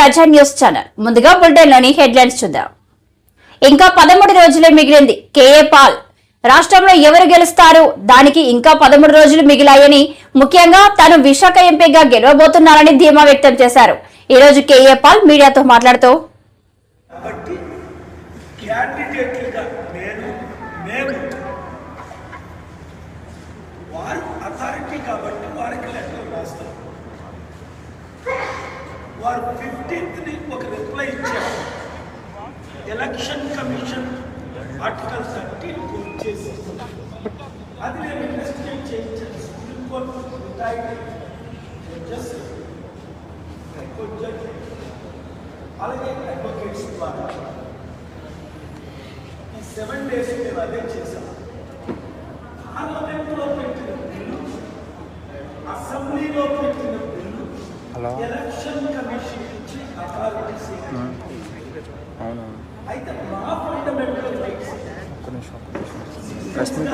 ప్రజా news channel. ముందుగా బులెటిన్లోని headlines చూద్దాం. ఇంకా పదమూడు రోజులే మిగిలింది. K A Paul. రాష్ట్రంలో ఎవరు గెలుస్తారు? దానికి ఇంకా పదమూడు రోజులు మిగిలాయని ముఖ్యంగా తాను విశాఖ ఎంపీగా గెలవబోతున్నారని ధీమా వ్యక్తం చేశారు. ఈ రోజు కేఏ పాల్ మీడియాతో మాట్లాడుతూ వారు అథారిటీ కాబట్టి వారికి లెటర్ రాస్తాం వారు ఫిఫ్టీన్త్ని ఒక రిప్లై ఇచ్చారు. ఎలక్షన్ కమిషన్ ఆర్టికల్ థర్టీన్ చేసి అది నేను ఇన్వెస్టిగేట్ చేయించాను. Supreme court retired judges high court judge అలాగే అడ్వకేట్స్ ద్వారా. ఈ సెవెన్ డేస్ మేము అదే చేశాం పార్లమెంట్లో పెట్టిన బిల్లు అసెంబ్లీలో పెట్టిన హలో. అవును? ఒక్క నిమిషం ఒక్క నిమిషం. Press meet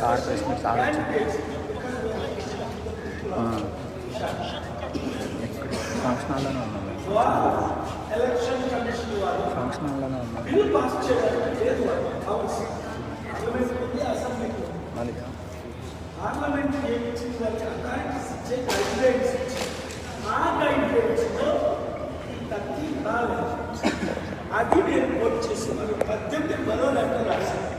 sir press meet sir function హాల్లోనే వారు ఫంక్షన్ హాల్లోనే ఉన్నాను. అది నేను కోట్ చేసి మరి పద్దెనిమిది మరో లెటర్ రాశాను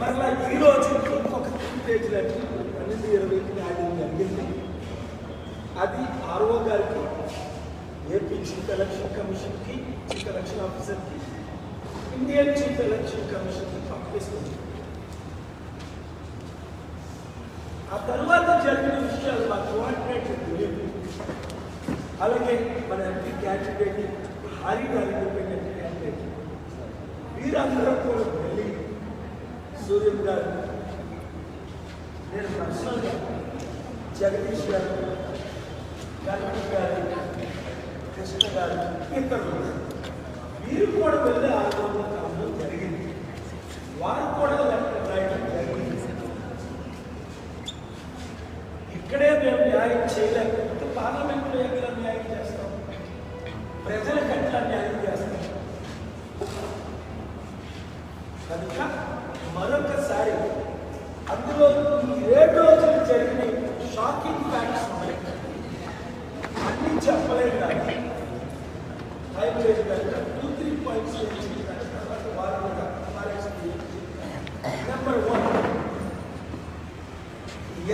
మరలా ఈ రోజు ఇంకొక త్రీ పేజ్ లెటర్ పన్నెండు ఇరవైకి రాయడం జరిగింది అది ఆర్ఓ గారికి ఏపీ చీఫ్ ఎలక్షన్ కమిషన్కి చీఫ్ ఎలక్షన్ ఆఫీసర్కి ఇండియన్ చీఫ్ ఎలక్షన్ కమిషన్కి పంపిస్తుంది ఆ తర్వాత జరిగిన విషయాలు మా కోఆర్డినేటర్ అలాగే మన ఎంపీ క్యాండిడేట్ హరి గారు క్యాండిడేట్ వీరందరూ కూడా వెళ్ళి సూర్యం గారు నేను పర్సనల్గా జగదీష్ గారు గణపతి గారు కృష్ణ గారు ఇతరులు వీరు కూడా వెళ్ళి ఆందోళన కావడం జరిగింది. వారు కూడా లెటర్ రాయడం జరిగింది. ఇక్కడే మేము న్యాయం చేయలేకపోతే పార్లమెంట్లో ఎక్కడ న్యాయం చేస్తాం. ప్రజలకు ఎట్లా న్యాయం చేస్తాం? కనుక మరొకసారి అందులో ఈ ఏడు రోజులు జరిగిన షాకింగ్ ఫ్యాక్ట్స్ ఉన్నాయి. అన్ని చెప్పలేదు కానీ టైం లేదు కనుక టూ త్రీ పాయింట్స్ తర్వాత వారు నెంబర్ వన్.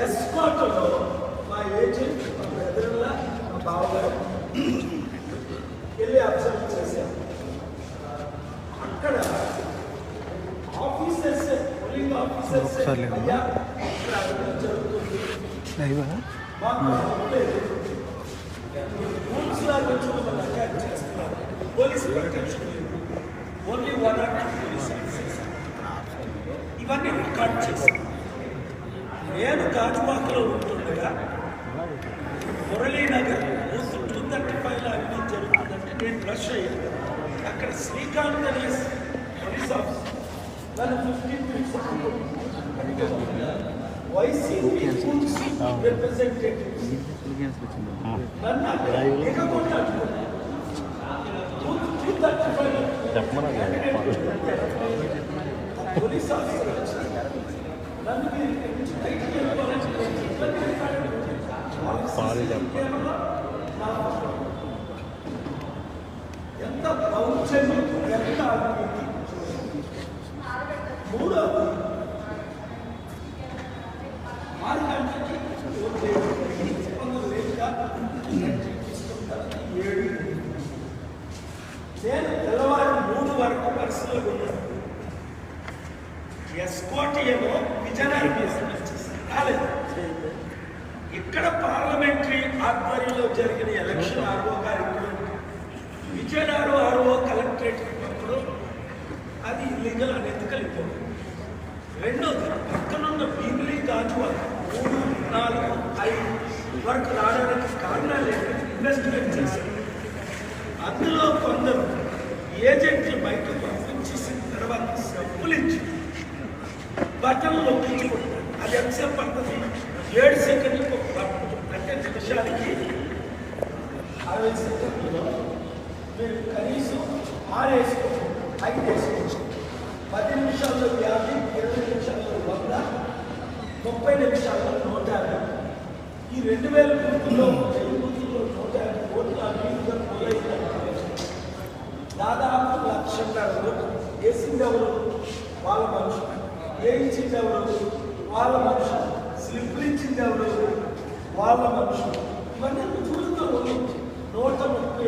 ఎస్కాట్లో మా ఏజెంట్ సర్లేదు ఆఫీసర్స్ ఇవన్నీ రికార్డ్ చేశాను నేను గాజువాకలో ఉంటుండగా మురళీనగర్ బూత్ టూ థర్టీ ఫైవ్లో అవినీతి జరుగుతుందంటే నేను రష్ అయ్యాను అక్కడ శ్రీకాంత్ అనే పోలీస్ ఆఫీసర్ నన్ను ఫిఫ్టీన్ మినిట్స్ వైసీపీ రిప్రజెంటేటివ్స్ నన్ను అక్కడ దిగకుండా అడ్డుకున్నారు. బూత్ టూ థర్టీ ఫైవ్లో పోలీస్ ఆఫీసర్ వచ్చి నన్ను మీరు ఇక్కడి నుంచి నేను తెల్లవారు మూడు వరకు పరిస్థితులకు ఉన్నాను ఎస్కోటి ఏమో విజయనగరం రాలేదు. ఇక్కడ పార్లమెంటరీ ఆధ్వర్యంలో జరిగిన ఎలక్షన్ ఆర్ఓ గారి విజయనగరం ఆర్ఓ కలెక్టరేట్ ఉన్నప్పుడు అది ఇల్లీగల్ అని ఇవ్వదు రెండోది పక్కనున్న భీమిలీ గాజువాక మూడు నాలుగు ఐదు వరకు రావడానికి కారణాలు ఇన్వెస్ట్మెంట్ ఇన్వెస్టిగేట్ చేశారు. బట్టలు నొప్పించుకుంటారు అది ఎంతసేపు పడుతుంది? ఏడు సెకండ్లకు ఒక బట్టలు అంటే నిమిషానికి అరవై సెకండ్లలో మీరు కనీసం ఆరు వేసుకోండి ఐదు వేసుకోవచ్చు పది నిమిషాల్లో యాభై ఇరవై నిమిషాల్లో వంద ముప్పై నిమిషాల్లో నూట యాభై. ఈ రెండు వేల బూతుల్లో వెయ్యి బూతుల్లో నూట యాభై ఓట్లు అభివృద్ధిగా పోలైందంటే దాదాపు లక్షన్నర ఓట్లు. వేసింది ఎవరు? వాళ్ళ మనుషులు. వేయించింది ఎవరు వాళ్ళ మనుషులు స్లిప్లు ఎవరు వాళ్ళ మనుషులు. ఇవన్నీ చూస్తూ ఉంది నూట ముప్పై